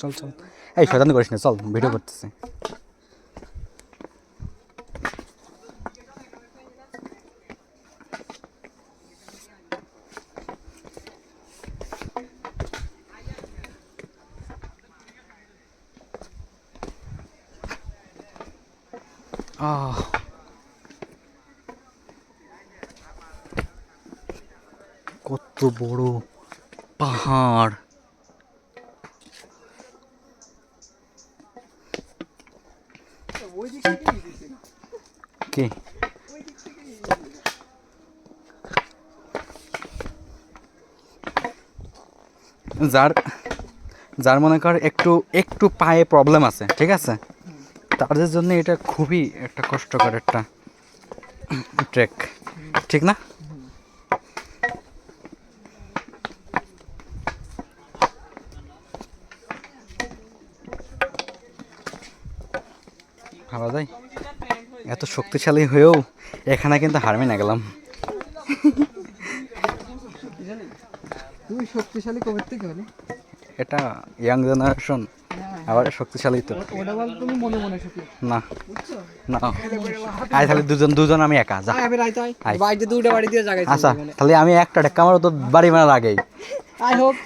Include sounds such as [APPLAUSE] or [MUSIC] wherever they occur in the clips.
চল চল। এই শয়তানি করিস না চল ভিডিও করতেছি। আহ। কত বড় পাহাড়। কি? যার যার মনে কর একটু একটু পায়ে প্রবলেম আছে, ঠিক আছে? তাদের জন্য এটা খুবই একটা কষ্টকর একটা ট্রেক ঠিক না? ভাবা যায় এত শক্তিশালী হয়েও এখানে কিন্তু হারমে না গেলাম। তুমি শক্তিশালী কবে থেকে হলে। এটা ইয়াং জেনারেশন আবার শক্তিশালী তো। তুমি মনে মনে না। না। আয় তাহলে দুজন দুজন আমি একা যা। বাড়ি দিয়ে জায়গায় আচ্ছা তাহলে আমি একটা টেক্কা মারো তো বাড়ি মারার আগেই। আই হোক।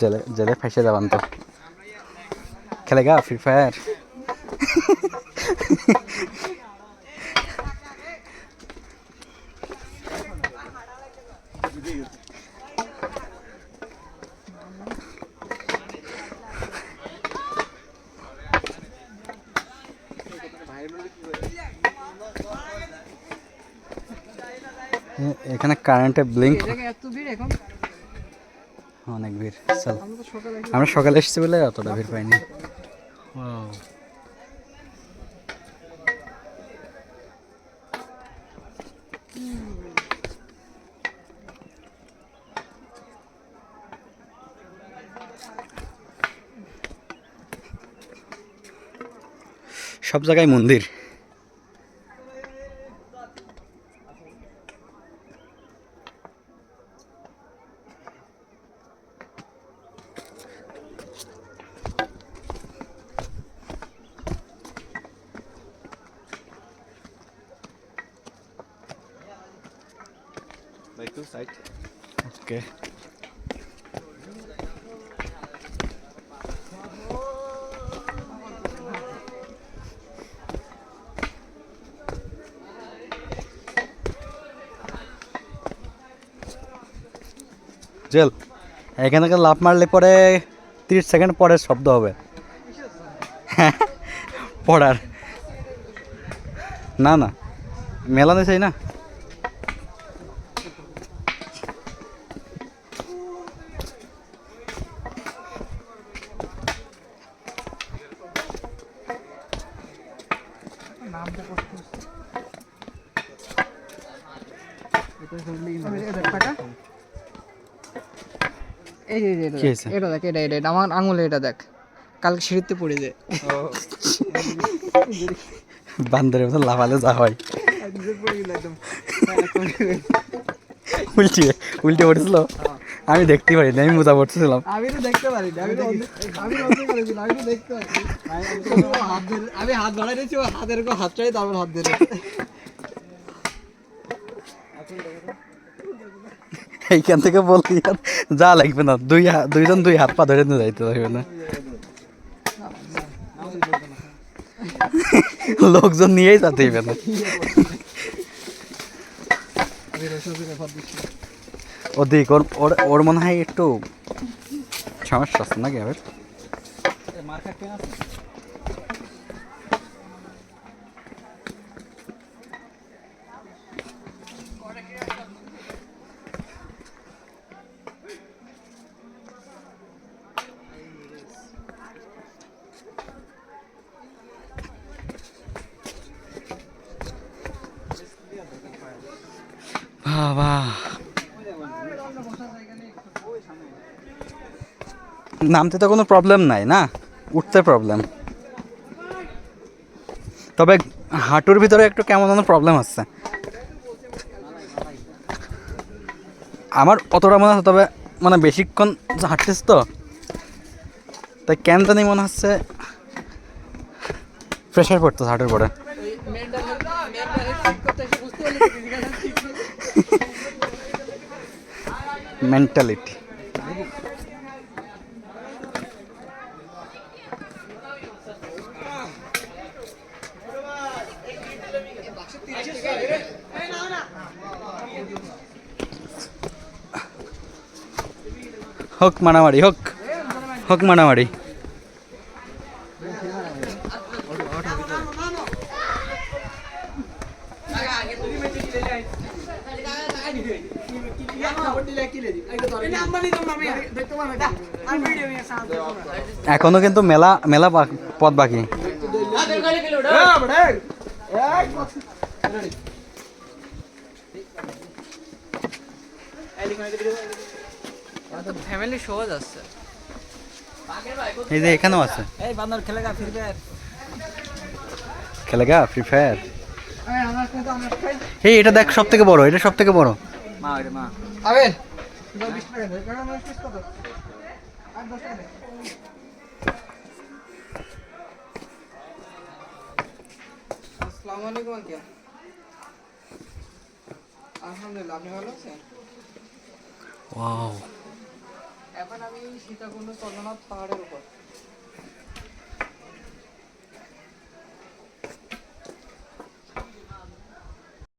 জেলে জেলে ফেসে যাবান তো। খেলেগা ফ্রি ফায়ার এখানে কারেন্টে ব্লিঙ্ক অনেক ভিড় চল আমরা তো সকালে আমরা সকালে এসেছি বলে অতটা ভিড় পাইনি। Wow. সব জায়গায় মন্দির ওকে জেল, এখান থেকে লাভ মারলে পরে তিরিশ সেকেন্ড পরে শব্দ হবে। [LAUGHS] পড়ার। না না মেলানো চাই না। এই যে এটা দেখ, এটা দেখ এটা এটা এটা, আমার আঙুলে এটা দেখ। কালকে সিঁড়িতে পড়ে যায়। বান্দরের মতো লাফালে যা হয়। উল্টে উল্টে পড়েছিল। আমি দেখতে পারি আমি মোজা পড়তেছিলাম আমি তো দেখতে পারি না, আমি তো আমি আমি তো দেখতে পারি আমি হাত বাড়াই দিয়েছি ও হাতের উপর হাত চাই তারপর হাত ধরে এইখান থেকে বললি আর যা লাগবে না দুই দুইজন দুই হাত পা ধরে নিয়ে যাইতে লাগবে না। লোকজন নিয়েই যেতে হইবে না। ওদিক ওর ওর ওর মনে হয় একটু সমস্যা আছে নাকি আবার? বাবা। নামতে তো কোনো প্রবলেম নাই না? উঠতে প্রবলেম তবে হাঁটুর ভিতরে একটু কেমন যেন প্রবলেম হচ্ছে আমার অতটা মনে আছে তবে মানে বেশিক্ষণ হাঁটছিস তো তাই কেন জানি মনে হচ্ছে প্রেশার পড়তো হাঁটুর পরে মেন্টালিটি [LAUGHS] হোক মারামারি হোক। হোক মারামারি এখনও কিন্তু মেলা মেলা পথ বাকি। ফ্যামিলি শো যাচ্ছে এই যে এখানেও আছে। এই বান্দর খেলে গা ফিরবে খেলেগা ফ্রি ফায়ার এই এটা দেখ সব থেকে বড় এটা সব থেকে বড়। মা ওরে মা। আবেন আসসালামু আলাইকুম আলহামদুলিল্লাহ আপনি ভালো আছেন? ওয়াও এখন আমি সীতাকুণ্ড চন্দ্রনাথ পাহাড়ের উপর।